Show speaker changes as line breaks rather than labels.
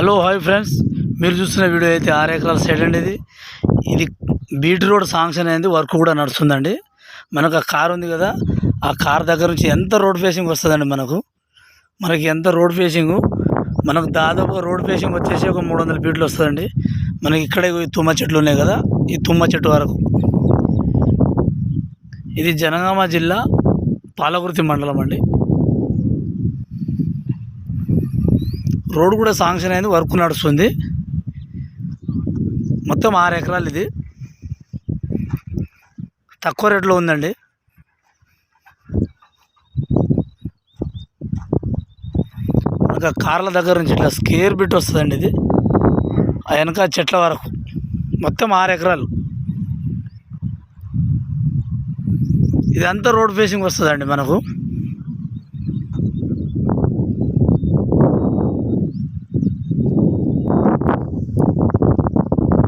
Hello hi friends. మీరు చూస్తున్న video అయితే ఆరు ఎకరాల సైడ్ అండి ఇది. ఇది బీట్ రోడ్ శాంక్షన్ అయింది వర్క్ కూడా నడుస్తుందండి. మనకు ఆ కార్ ఉంది కదా ఆ కార్ దగ్గర నుంచి ఎంత రోడ్ ఫేసింగ్ వస్తుందండి మనకు? మనకి ఎంత రోడ్ ఫేసింగ్ మనకు దాదాపు రోడ్ ఫేసింగ్ వచ్చేసి ఒక మూడు వందల ఫీట్లు వస్తుందండి. మనకి ఇక్కడే తుమ్మ చెట్లు ఉన్నాయి కదా ఈ తుమ్మ చెట్టు వరకు. ఇది జనగామ జిల్లా పాలకుర్తి మండలం అండి. రోడ్ కూడా శాంక్షన్ అయింది వర్క్ నడుస్తుంది. మొత్తం ఆరు ఎకరాలు ఇది. తక్కువ రేట్లో ఉందండి. ఇంకా కార్ల దగ్గర నుంచి ఇట్లా స్కేర్ బిట్ వస్తుందండి ఇది. ఆ వెనక చెట్ల వరకు. మొత్తం ఆరు ఎకరాలు. ఇదంతా రోడ్ ఫేసింగ్ వస్తుందండి మనకు.